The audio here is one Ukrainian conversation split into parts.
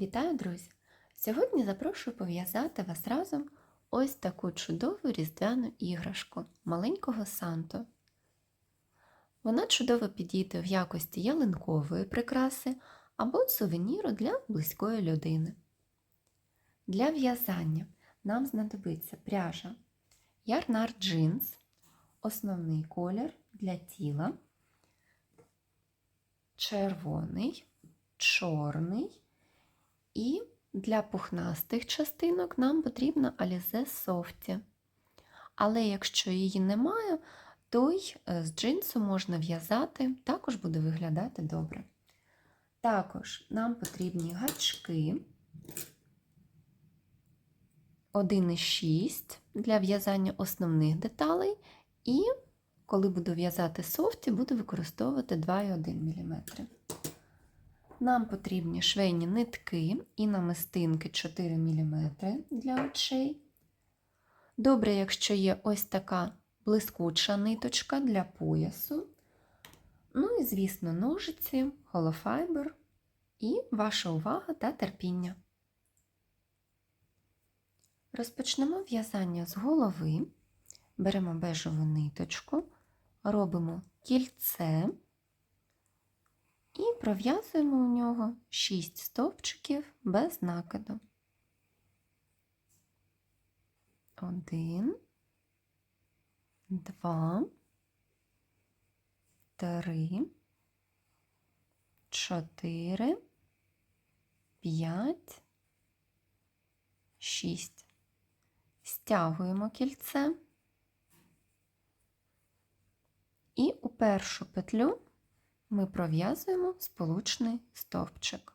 Вітаю, друзі! Сьогодні запрошую пов'язати вас разом ось таку чудову різдвяну іграшку маленького Санту. Вона чудово підійде в якості ялинкової прикраси або сувеніру для близької людини. Для в'язання нам знадобиться пряжа Ярнар джинс, основний колір для тіла, червоний, чорний. І для пухнастих частинок нам потрібна Alize Softy. Але якщо її немає, то й е, з джинсу можна в'язати, також буде виглядати добре. Також нам потрібні гачки 1,6 для в'язання основних деталей, і коли буду в'язати софті, буду використовувати 2,1 мм. Нам потрібні швейні нитки і намистинки 4 мм для очей. Добре, якщо є ось така блискуча ниточка для поясу. Ну і, звісно, ножиці, холофайбер і ваша увага та терпіння. Розпочнемо в'язання з голови. Беремо бежеву ниточку, робимо кільце. І пров'язуємо у нього 6 стовпчиків без накиду. Один, два, три, чотири, п'ять, шість. Стягуємо кільце і у першу петлю ми пров'язуємо сполучний стовпчик.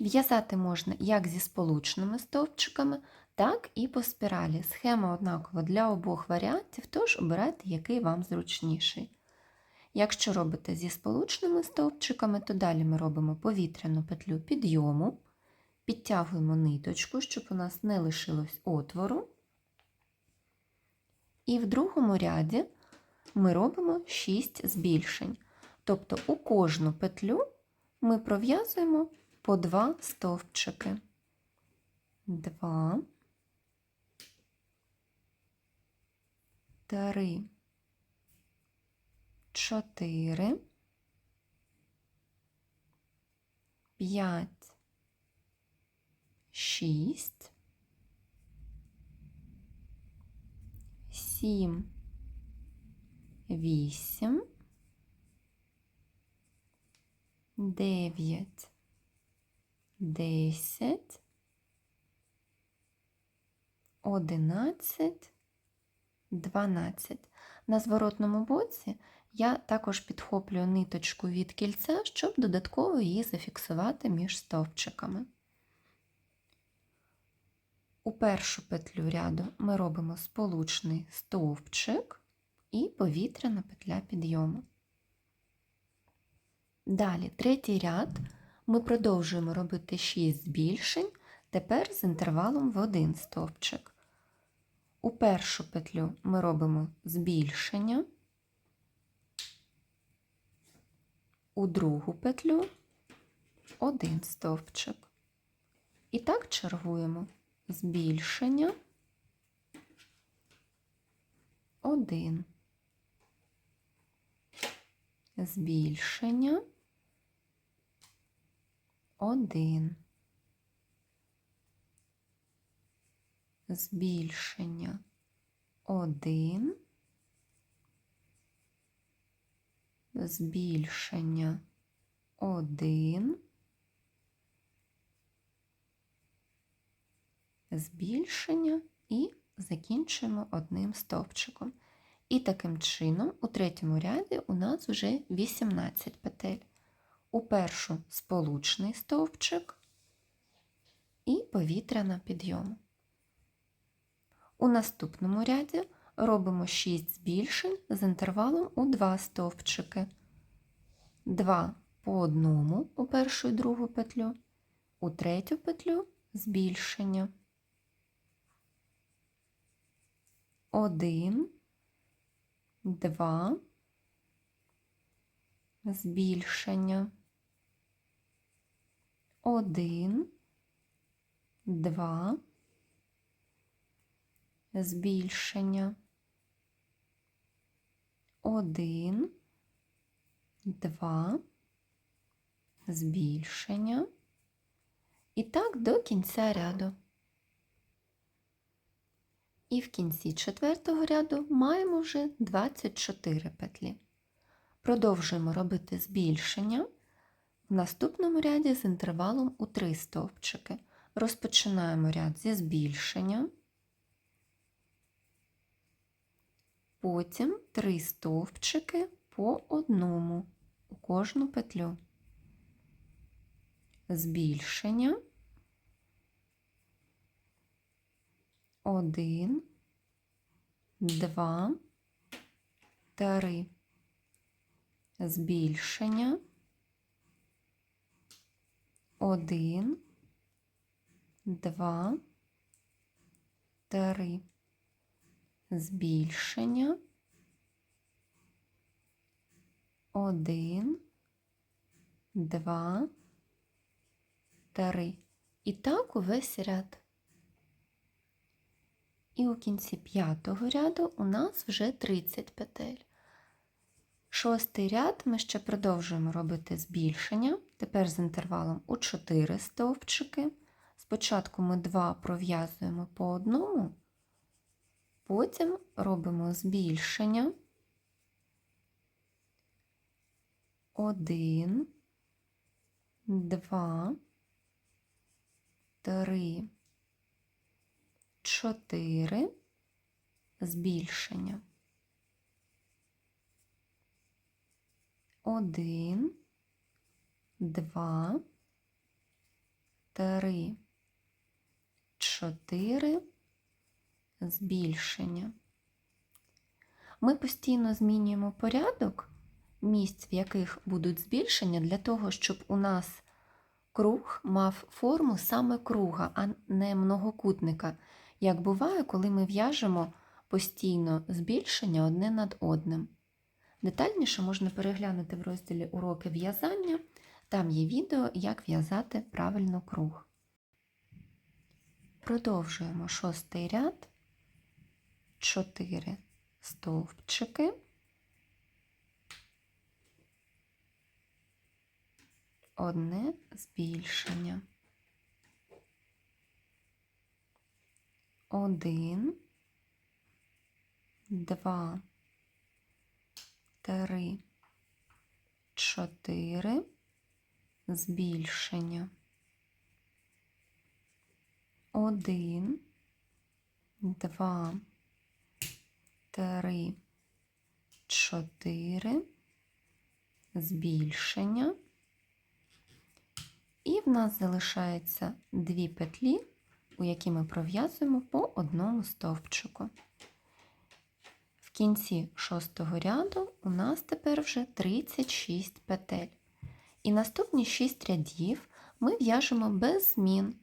В'язати можна як зі сполучними стовпчиками, так і по спіралі. Схема однакова для обох варіантів, тож обирайте, який вам зручніший. Якщо робите зі сполучними стовпчиками, то далі ми робимо повітряну петлю підйому, підтягуємо ниточку, щоб у нас не лишилось отвору. І в другому ряді ми робимо 6 збільшень. Тобто у кожну петлю ми пров'язуємо по два стовпчики. Два, три, чотири, п'ять, шість, сім, вісім. Дев'ять, десять, одинадцять, дванадцять. На зворотному боці я також підхоплюю ниточку від кільця, щоб додатково її зафіксувати між стовпчиками. У першу петлю ряду ми робимо сполучний стовпчик і повітряна петля підйому. Далі, третій ряд, ми продовжуємо робити 6 збільшень, тепер з інтервалом в один стовпчик. У першу петлю ми робимо збільшення, у другу петлю один стовпчик. І так чергуємо. Збільшення, один, збільшення один. Збільшення один. Збільшення один. Збільшення і закінчуємо одним стовпчиком. І таким чином у третьому ряді у нас вже 18 петель у першу сполучний стовпчик і повітряна підйому. У наступному ряді робимо 6 збільшень з інтервалом у 2 стовпчики, 2 по одному у першу і другу петлю, у третю петлю збільшення. 1, 2, збільшення. Один, два, збільшення, один, два, збільшення. І так до кінця ряду. І в кінці четвертого ряду маємо вже 24 петлі. Продовжуємо робити збільшення в наступному ряді з інтервалом у 3 стовпчики. Розпочинаємо ряд зі збільшення, потім 3 стовпчики по одному у кожну петлю. Збільшення. Один, два, три. Збільшення. Один, два, три. Збільшення. Один, два, три. І так увесь ряд. І у кінці п'ятого ряду у нас вже 30 петель. Шостий ряд ми ще продовжуємо робити збільшення, тепер з інтервалом у 4 стовпчики. Спочатку ми 2 пров'язуємо по одному, потім робимо збільшення. Один, два, три, чотири, збільшення. Один, два, три, чотири, збільшення. Ми постійно змінюємо порядок місць, в яких будуть збільшення, для того, щоб у нас круг мав форму саме круга, а не многокутника, як буває, коли ми в'яжемо постійно збільшення одне над одним. Детальніше можна переглянути в розділі уроки в'язання, там є відео, як в'язати правильно круг. Продовжуємо шостий ряд, 4 стовпчики. Одне збільшення. Один, два, три, чотири, збільшення. Один, два, три, чотири, збільшення. І в нас залишається дві петлі, у які ми пров'язуємо по одному стовпчику. В кінці шостого ряду у нас тепер вже 36 петель. І наступні 6 рядів ми в'яжемо без змін.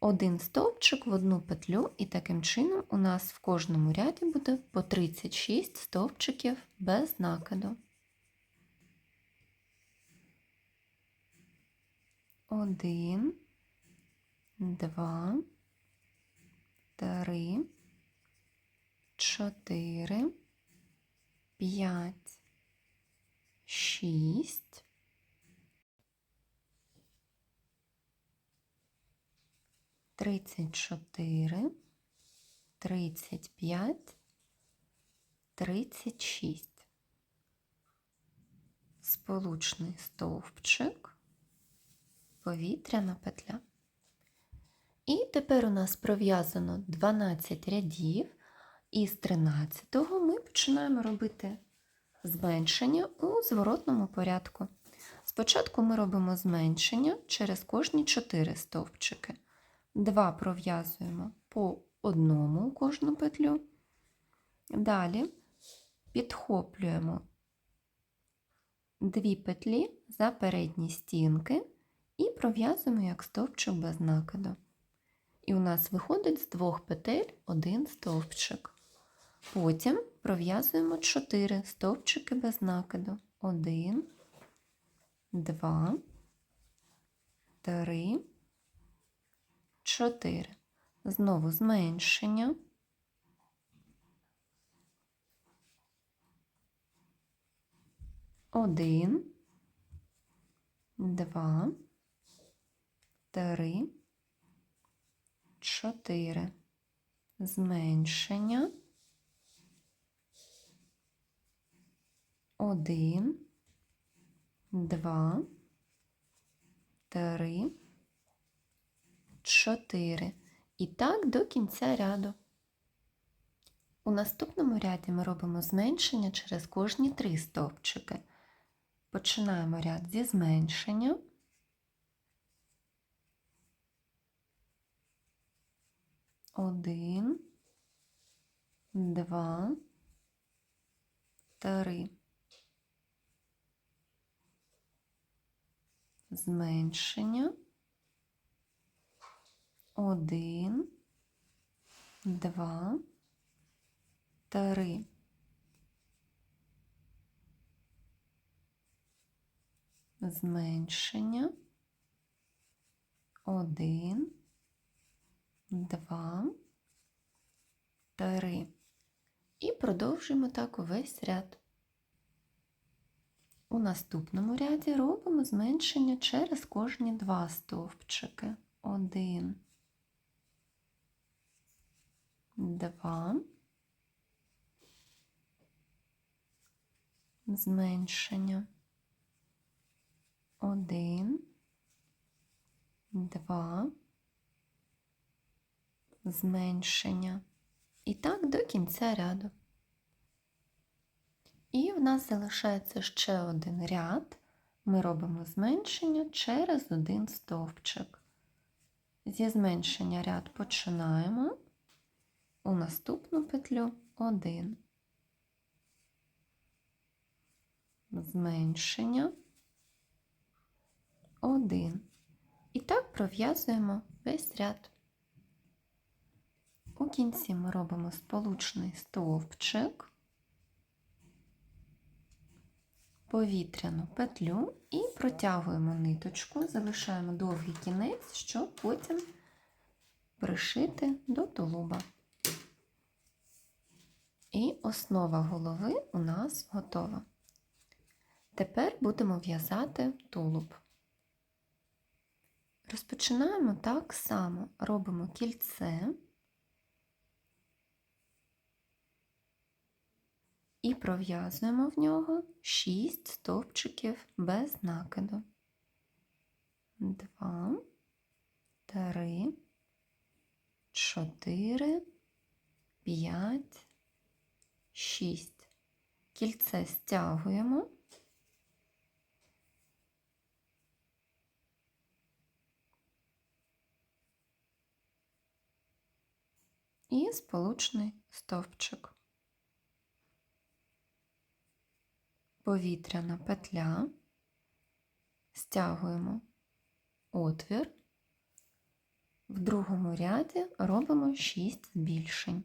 Один стовпчик в одну петлю, і таким чином у нас в кожному ряді буде по 36 стовпчиків без накиду. Один, два, три, чотири, п'ять, шість, тридцять чотири, тридцять п'ять, тридцять шість. Сполучний стовпчик повітряна петля. І тепер у нас пров'язано 12 рядів, і з 13 ми починаємо робити зменшення у зворотному порядку. Спочатку ми робимо зменшення через кожні 4 стовпчики. 2 пров'язуємо по одному кожну петлю. Далі підхоплюємо дві петлі за передні стінки і пров'язуємо як стовпчик без накиду. І у нас виходить з двох петель один стовпчик. Потім пров'язуємо 4 стовпчики без накиду. 1, 2, три, чотири. Знову зменшення. Один, два, три, чотири. Зменшення. Один, два, три, чотири. І так до кінця ряду. У наступному ряді ми робимо зменшення через кожні три стовпчики. Починаємо ряд зі зменшення. Один, два, три. Зменшення. Один, два, три. Зменшення. Один, два, три. І продовжуємо так увесь ряд. У наступному ряді робимо зменшення через кожні два стовпчики. Один, два, зменшення. Один, два, зменшення. І так до кінця ряду. І в нас залишається ще один ряд. Ми робимо зменшення через один стовпчик. Зі зменшення ряд починаємо у наступну петлю 1. Зменшення 1. І так пров'язуємо весь ряд. У кінці ми робимо сполучний стовпчик, повітряну петлю і протягуємо ниточку, залишаємо довгий кінець, щоб потім пришити до тулуба. І основа голови у нас готова. Тепер будемо в'язати тулуб. Розпочинаємо так само, робимо кільце і пров'язуємо в нього 6 стовпчиків без накиду. 2, 3, 4, 5, 6. Кільце стягуємо. І сполучний стовпчик. Повітряна петля, стягуємо отвір, в другому ряді робимо 6 збільшень.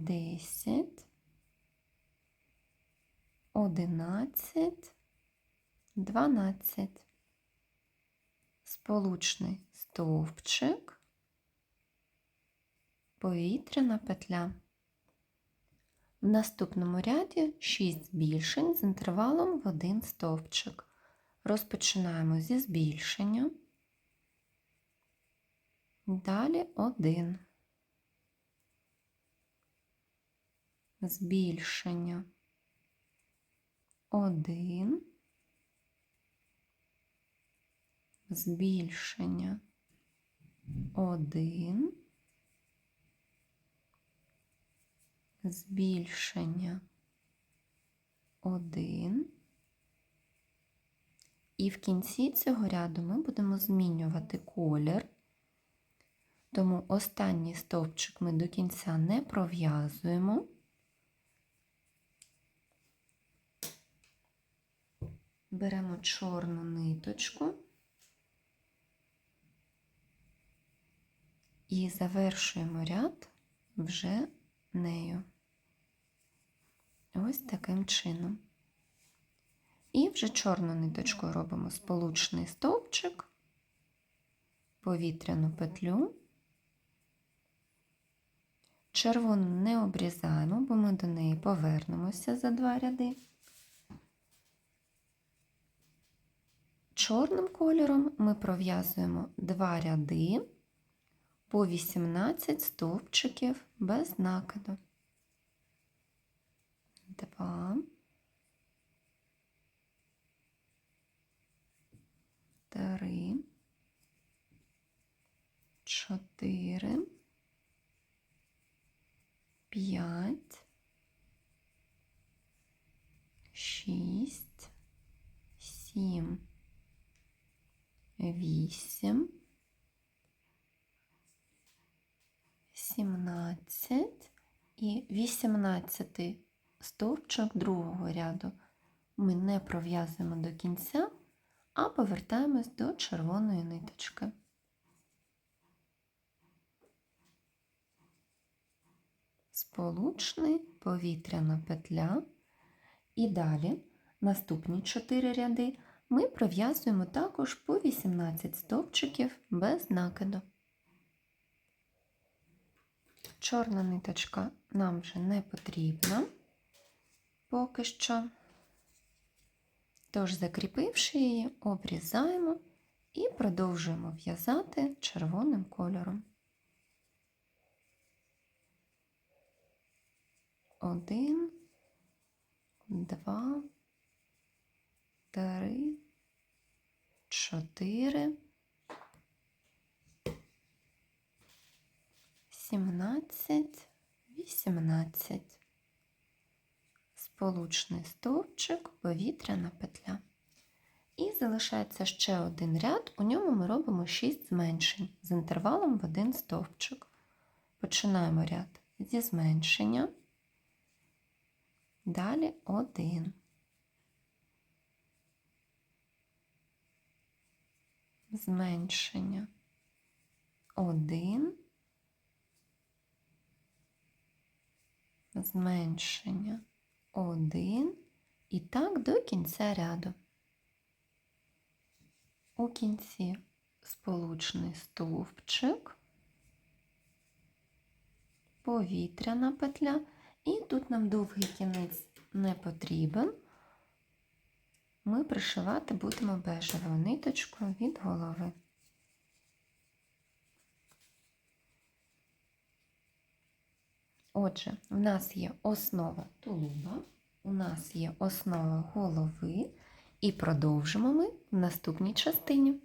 десять, одинадцять, дванадцять. Сполучний стовпчик, повітряна петля. В наступному ряді 6 збільшень з інтервалом в один стовпчик. Розпочинаємо зі збільшення. Далі 1. Збільшення. 1. Збільшення. 1. збільшення 1, І в кінці цього ряду ми будемо змінювати колір. Тому останній стовпчик ми до кінця не пров'язуємо. Беремо чорну ниточку і завершуємо ряд вже нею. Ось таким чином. І вже чорну ниточкою робимо сполучний стовпчик, повітряну петлю. Червону не обрізаємо, бо ми до неї повернемося за два ряди. Чорним кольором ми пров'язуємо два ряди по 18 стовпчиків без накиду. Два. Три. Чотири. П'ять. Шість. Сім. Вісім. Сімнадцять і вісімнадцятий стовпчик другого ряду ми не пров'язуємо до кінця, а повертаємось до червоної ниточки. Сполучний, повітряна петля. І далі наступні 4 ряди ми пров'язуємо також по 18 стовпчиків без накиду. Чорна ниточка нам вже не потрібна поки що. Тож, закріпивши її, обрізаємо і продовжуємо в'язати червоним кольором. Один, два, три, чотири, сімнадцять, вісімнадцять. Сполучний стовпчик, повітряна петля. І залишається ще один ряд, у ньому ми робимо 6 зменшень з інтервалом в один стовпчик. Починаємо ряд зі зменшення, далі один. Зменшення. Один, зменшення. Один. І так до кінця ряду. У кінці сполучний стовпчик, повітряна петля, і тут нам довгий кінець не потрібен. Ми пришивати будемо бежевою ниточкою від голови. Отже, в нас є основа тулуба, у нас є основа голови, і продовжимо ми в наступній частині.